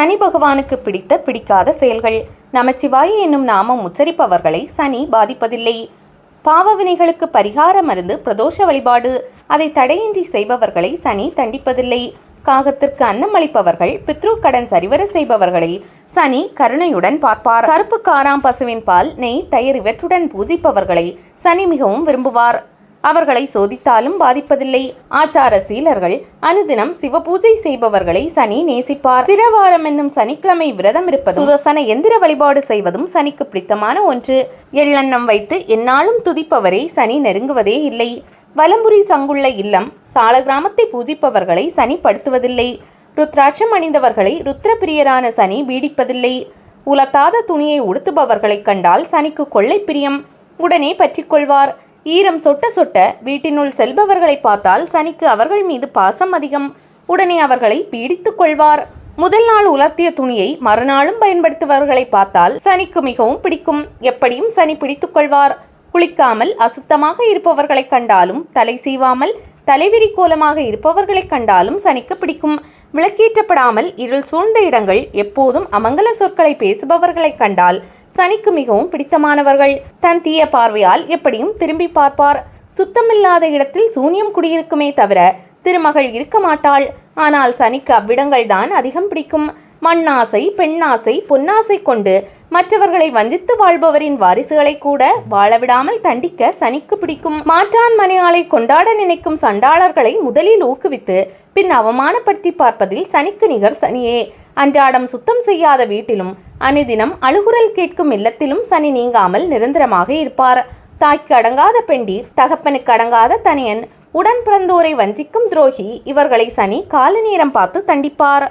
சனி பகவானுக்கு பிடித்த பிடிக்காத செயல்கள். நமச்சிவாய் என்னும் நாமம் உச்சரிப்பவர்களை சனி பாதிப்பதில்லை. பாவவினைகளுக்கு பரிகார மருந்து பிரதோஷ வழிபாடு அதை தடையின்றி செய்பவர்களை சனி தண்டிப்பதில்லை. காகத்திற்கு அன்னம் அளிப்பவர்கள் பித்ரு கடன் சரிவர செய்பவர்களை சனி கருணையுடன் பார்ப்பார். கருப்பு காராம் பசுவின் பால் நெய் தயிர் இவற்றுடன் பூஜிப்பவர்களை சனி மிகவும் விரும்புவார். அவர்களை சோதித்தாலும் பாதிப்பதில்லை. ஆச்சார சீலர்கள் அனுதினம் சிவபூஜை செய்பவர்களை சனி நேசிப்பார். சிரவாரம் என்னும் சனிக்கிழமை விரதம் இருப்பது சுதர்சன எந்திர வழிபாடு செய்வதும் சனிக்கு பிடித்தமான ஒன்று. எள்ளெண்ணம் வைத்து எந்நாளும் துதிப்பவரை சனி நெருங்குவதே இல்லை. வலம்புரி சங்குள்ள இல்லம் சால கிராமத்தை பூஜிப்பவர்களை சனி படுத்துவதில்லை. ருத்ராட்சம் அணிந்தவர்களை ருத்ரப்பிரியரான சனி பீடிப்பதில்லை உலத்தாத துணியை உடுத்துபவர்களைக் கண்டால் சனிக்கு கொள்ளை பிரியம். உடனே பற்றிக்கொள்வார். ஈரம் சொட்ட சொட்ட வீட்டினுள் செல்பவர்களை பார்த்தால் சனிக்கு அவர்கள் மீது பாசம் அதிகம். உடனே அவர்களை பீடித்துக் கொள்வார். முதல் நாள் உலர்த்திய துணியை மறுநாளும் பயன்படுத்துபவர்களை பார்த்தால் சனிக்கு மிகவும் பிடிக்கும். எப்படியும் சனி பிடித்துக் கொள்வார். குளிக்காமல் அசுத்தமாக இருப்பவர்களை கண்டாலும் தலை சீவாமல் தலைவிரி கோலமாக இருப்பவர்களை கண்டாலும் சனிக்கு பிடிக்கும். விளக்கேற்றப்படாமல் இருள் சூழ்ந்த இடங்கள் எப்போதும் அமங்கல சொற்களை பேசுபவர்களை கண்டால் சனிக்கு மிகவும் பிடித்தமானவர்கள். தன் தீய பார்வையால் எப்படியும் திரும்பி பார்ப்பார். சுத்தமில்லாத இடத்தில் சூன்யம் குடியிருக்குமே தவிர திருமகள் இருக்க மாட்டாள். ஆனால் சனிக்கு அவ்விடங்கள் தான் அதிகம் பிடிக்கும். மண்ணாசை பெண்ணாசை பொன்னாசை கொண்டு மற்றவர்களை வஞ்சித்து வாழ்பவரின் வாரிசுகளை கூட வாழவிடாமல் தண்டிக்க சனிக்கு பிடிக்கும். மாற்றான் மனையாளை கொண்டாட நினைக்கும் சண்டாளர்களை முதலில் ஊக்குவித்து பின் அவமானப்படுத்தி பார்ப்பதில் சனிக்கு நிகர் சனியே. அன்றாடம் சுத்தம் செய்யாத வீட்டிலும் அனுதினம் அழுகுரல் கேட்கும் இல்லத்திலும் சனி நீங்காமல் நிரந்தரமாக இருப்பார். தாய்க்கு அடங்காத பெண்டீர் தகப்பனுக்கு அடங்காத தனியன் உடன் பிறந்தோரை வஞ்சிக்கும் துரோகி இவர்களை சனி கால நேரம் பார்த்து தண்டிப்பார்.